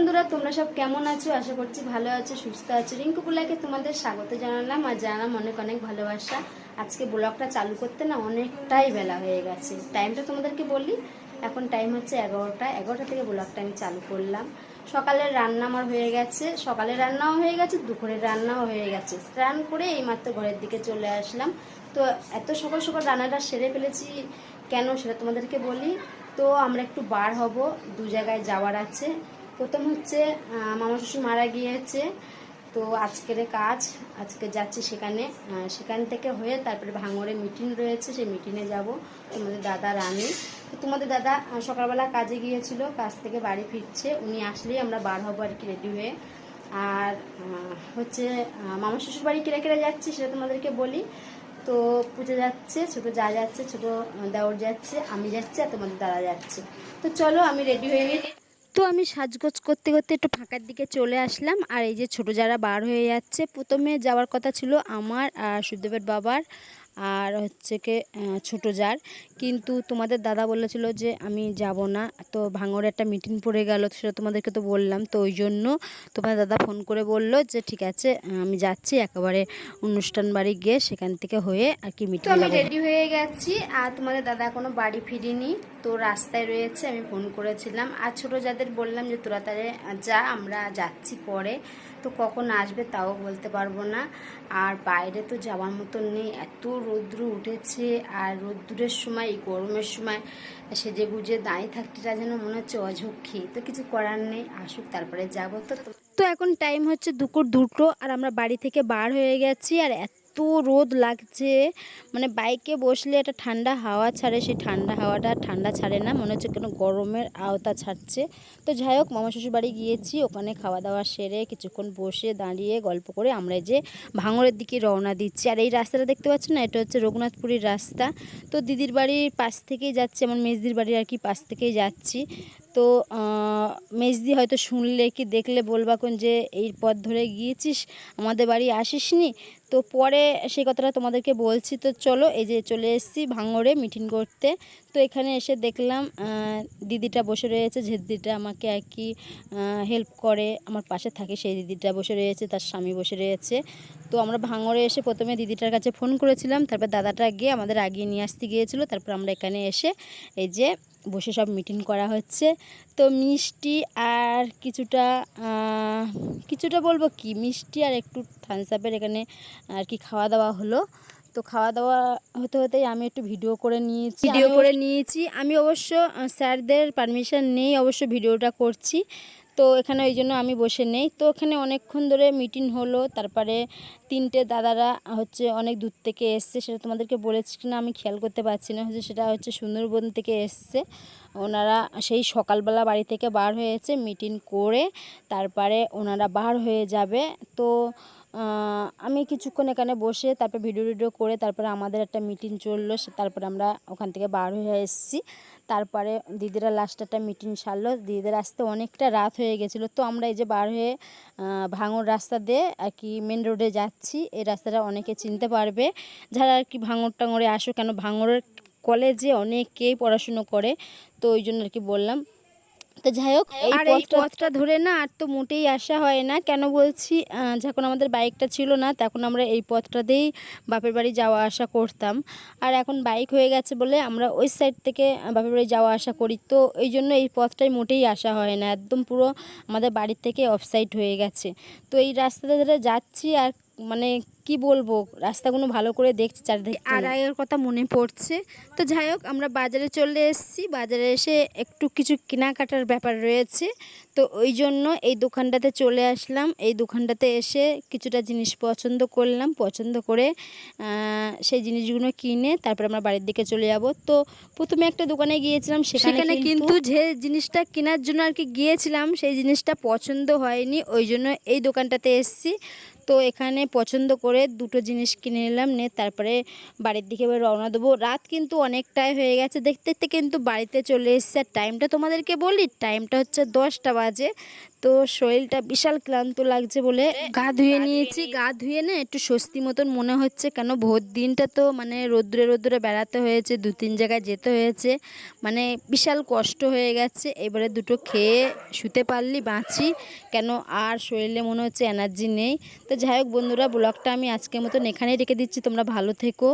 বন্ধুরা, তোমরা সব কেমন আছো? আশা করছি ভালো আছো, সুস্থ আছো। রিঙ্কু পুলাকে তোমাদের স্বাগত জানালাম আর জানালাম অনেক অনেক ভালোবাসা। আজকে ব্লগটা চালু করতে না অনেকটাই বেলা হয়ে গেছে। টাইমটা তোমাদেরকে বলি, এখন টাইম হচ্ছে এগারোটা। এগারোটা থেকে ব্লগটা আমি চালু করলাম। সকালের রান্না আমার হয়ে গেছে। সকালের রান্নাও হয়ে গেছে, দুপুরের রান্নাও হয়ে গেছে। স্নান করে এইমাত্র ঘরের দিকে চলে আসলাম। তো এত সকাল সকাল রান্নাটা সেরে ফেলেছি কেন সেটা তোমাদেরকে বলি। তো আমরা একটু বার হব, দু জায়গায় যাওয়ার আছে। প্রথম হচ্ছে মামা শ্বশুর মারা গিয়েছে। তো আজকের কাজ, আজকে যাচ্ছি সেখানে। সেখান থেকে হয়ে তারপরে ভাঙড়ে মিটিং রয়েছে, সেই মিটিংয়ে যাব। তোমাদের দাদা রানী তো তোমাদের দাদা সকালবেলা কাজে গিয়েছিল, কাজ থেকে বাড়ি ফিরছে। উনি আসলেই আমরা বার হব আর কি রেডি হয়ে। আর হচ্ছে মামা শ্বশুর বাড়ি কেড়ে কেড়ে যাচ্ছি সেটা তোমাদেরকে বলি। তো পুজো যাচ্ছে, ছোট যা যাচ্ছে, ছোট দেওর যাচ্ছে, আমি যাচ্ছি আর তোমাদের দাদা যাচ্ছে। তো চলো, আমি রেডি হয়ে গেছি। তো আমি সাজগোজ করতে করতে একটু ফাঁকার দিকে চলে আসলাম। আর এই যে ছোট যারা বার হয়ে যাচ্ছে প্রথমে যাওয়ার কথা ছিল আমার আর সুদেবের বাবার আর হচ্ছে কে ছোট যার। কিন্তু তোমাদের দাদা বলেছিল যে আমি যাব না। তো ভাঙড়ে একটা মিটিং পড়ে গেল সেটা তোমাদেরকে তো বললাম। তো ওই জন্য তোমাদের দাদা ফোন করে বলল যে ঠিক আছে আমি যাচ্ছি একেবারে অনুষ্ঠান বাড়ি গিয়ে সেখান থেকে হয়ে আর কি মিটিং আমি রেডি হয়ে গেছি। আর তোমাদের দাদা এখনও বাড়ি ফিরিনি। তো রাস্তায় রয়েছে, আমি ফোন করেছিলাম। আর ছোটো যাদের বললাম যে তোরা তাহলে যা, আমরা যাচ্ছি পরে। তো কখন আসবে তাও বলতে পারব না। আর বাইরে তো যাওয়ার মতন নেই, এত রৌদ্র উঠেছে। আর রৌদ্রের সময়, এই গরমের সময় সেজে গুজে দাঁড়িয়ে থাকতেটা যেন মনে হচ্ছে অঝক্ষী। তো কিছু করার নেই, আসুক, তারপরে যাব। তো তো এখন টাইম হচ্ছে দুপুর দুটো, আর আমরা বাড়ি থেকে বার হয়ে গেছি। আর এত রোদ লাগছে। মানে বাইকে বসলে একটা ঠান্ডা হাওয়া ছাড়ে, সেই ঠান্ডা হাওয়াটা ঠান্ডা ছাড়ে না, মনে হচ্ছে কোনো গরমের আওতা ছাড়ছে। তো যাই হোক, মামা শ্বশুর বাড়ি গিয়েছি, ওখানে খাওয়া দাওয়া সেরে কিছুক্ষণ বসে দাঁড়িয়ে গল্প করে আমরা যে ভাঙড়ের দিকে রওনা দিচ্ছি। আর এই রাস্তাটা দেখতে পাচ্ছেন না? এটা হচ্ছে রঘুনাথপুরীর রাস্তা। তো দিদির বাড়ির পাশ থেকেই যাচ্ছি, আমার মেজদির বাড়ির আর কি পাশ থেকেই যাচ্ছি। তো মেজদি হয়তো শুনলে কি দেখলে বলবা কোন যে, এই পথ ধরে গিয়েছিস, আমাদের বাড়ি আসিস নি তো পরে সেই কথাটা তোমাদেরকে বলছি। তো চলো, এই যে চলে এসেছি ভাঙড়ে মিটিং করতে। তো এখানে এসে দেখলাম দিদিটা বসে রয়েছে, যে দিদিটা আমাকে আর কি হেল্প করে, আমার পাশে থাকে সেই দিদিটা বসে রয়েছে, তার স্বামী বসে রয়েছে। তো আমরা ভাঙড়ে এসে প্রথমে দিদিটার কাছে ফোন করেছিলাম, তারপর দাদাটা গিয়ে আমাদের আগিয়ে নিয়ে আসতে গিয়েছিল, তারপর আমরা এখানে এসে এই যে বসে সব মিটিং করা হচ্ছে। তো মিষ্টি আর কিছুটা কিছুটা বলব কি? মিষ্টি আর একটু থামস আপের এখানে আর কি খাওয়া দাওয়া হলো। তো খাওয়া দাওয়া হতে হতেই আমি একটু ভিডিও করে নিয়েছি। ভিডিও করে নিয়েছি। আমি অবশ্য স্যারদের পারমিশন নেই অবশ্য ভিডিওটা করছি। তো এখানে ওই জন্য আমি বসে নেই। তো ওখানে অনেকক্ষণ ধরে মিটিং হলো, তারপরে তিনটে দাদারা হচ্ছে অনেক দূর থেকে এসছে। সেটা তোমাদেরকে বলেছি কিনা আমি খেয়াল করতে পারছি না। হচ্ছে সেটা হচ্ছে সুন্দরবন থেকে এসছে। ওনারা সেই সকালবেলা বাড়ি থেকে বার হয়েছে মিটিং করে তারপরে ওনারা বার হয়ে যাবে। তো আমি কিছুক্ষণ এখানে বসে তারপর ভিডিও ভিডিও করে তারপরে আমাদের একটা মিটিং চলল তারপরে আমরা ওখান থেকে বার হয়ে এসেছি। তারপরে দিদিরা লাস্ট একটা মিটিং সারলো। দিদিদের আসতে অনেকটা রাত হয়ে গেছিল। তো আমরা এই যে বার হয়ে ভাঙর রাস্তা দিয়ে আর কি মেন রোডে যাচ্ছি। এই রাস্তাটা অনেকে চিনতে পারবে। যারা আর কি ভাঙর টাঙরে আসো কেন? ভাঙরের কলেজে অনেকেই পড়াশুনো করে। তো ওই জন্য আর কি বললাম। তো যাই হোক এই আর এই পথটা ধরে না আর তো মোটেই আসা হয় না। কেন বলছি যখন আমাদের বাইকটা ছিল না তখন আমরা এই পথটা দিয়েই বাপের বাড়ি যাওয়া আসা করতাম। আর এখন বাইক হয়ে গেছে বলে আমরা ওই সাইড থেকে বাপের বাড়ি যাওয়া আসা করি। তো এই জন্য এই পথটাই মোটেই আসা হয় না। একদম পুরো আমাদের বাড়ির থেকে অফ সাইড হয়ে গেছে। তো এই রাস্তাটা ধরে যাচ্ছি আর মানে কি বলব? রাস্তাগুলো ভালো করে দেখছি চারিদিকে আর আগের কথা মনে পড়ছে। তো যাই হোক আমরা বাজারে চলে এসেছি। বাজারে এসে একটু কিছু কেনাকাটার ব্যাপার রয়েছে। তো ওই জন্য এই দোকানটাতে চলে আসলাম। এই দোকানটাতে এসে কিছুটা জিনিস পছন্দ করলাম। পছন্দ করে সেই জিনিসগুলো কিনে তারপর আমরা বাড়ির দিকে চলে যাব। তো প্রথমে একটা দোকানে গিয়েছিলাম সেখানে কিন্তু যে জিনিসটা কেনার জন্য আর কি গিয়েছিলাম সেই জিনিসটা পছন্দ হয়নি। ওই জন্য এই দোকানটাতে এসেছি। তো এখানে পছন্দ করে দুটো জিনিস কিনে নিলাম নে তারপরে বাড়ির দিকে এবার রওনা দেবো। রাত কিন্তু অনেকটাই হয়ে গেছে, দেখতে দেখতে কিন্তু বাড়িতে চলে এসছে। আর টাইমটা তোমাদেরকে বলি টাইমটা হচ্ছে দশটা বাজে বাজে। তো শরীরটা বিশাল ক্লান্ত লাগছে বলে গা ধুয়ে নিয়েছি। গা ধুয়ে না একটু স্বস্তি মতন মনে হচ্ছে কেন ভোর দিনটা তো মানে রোদ্রে রোদ্রে বেড়াতে হয়েছে, দু তিন জায়গায় যেতে হয়েছে। মানে বিশাল কষ্ট হয়ে গেছে। এবারে দুটো খেয়ে শুতে পারলি, বাঁচি। কেন আর শরীরে মনে হচ্ছে এনার্জি নেই। তো যাই হোক বন্ধুরা ব্লগটা আমি আজকের মতন এখানেই রেখে দিচ্ছি। তোমরা ভালো থেকো।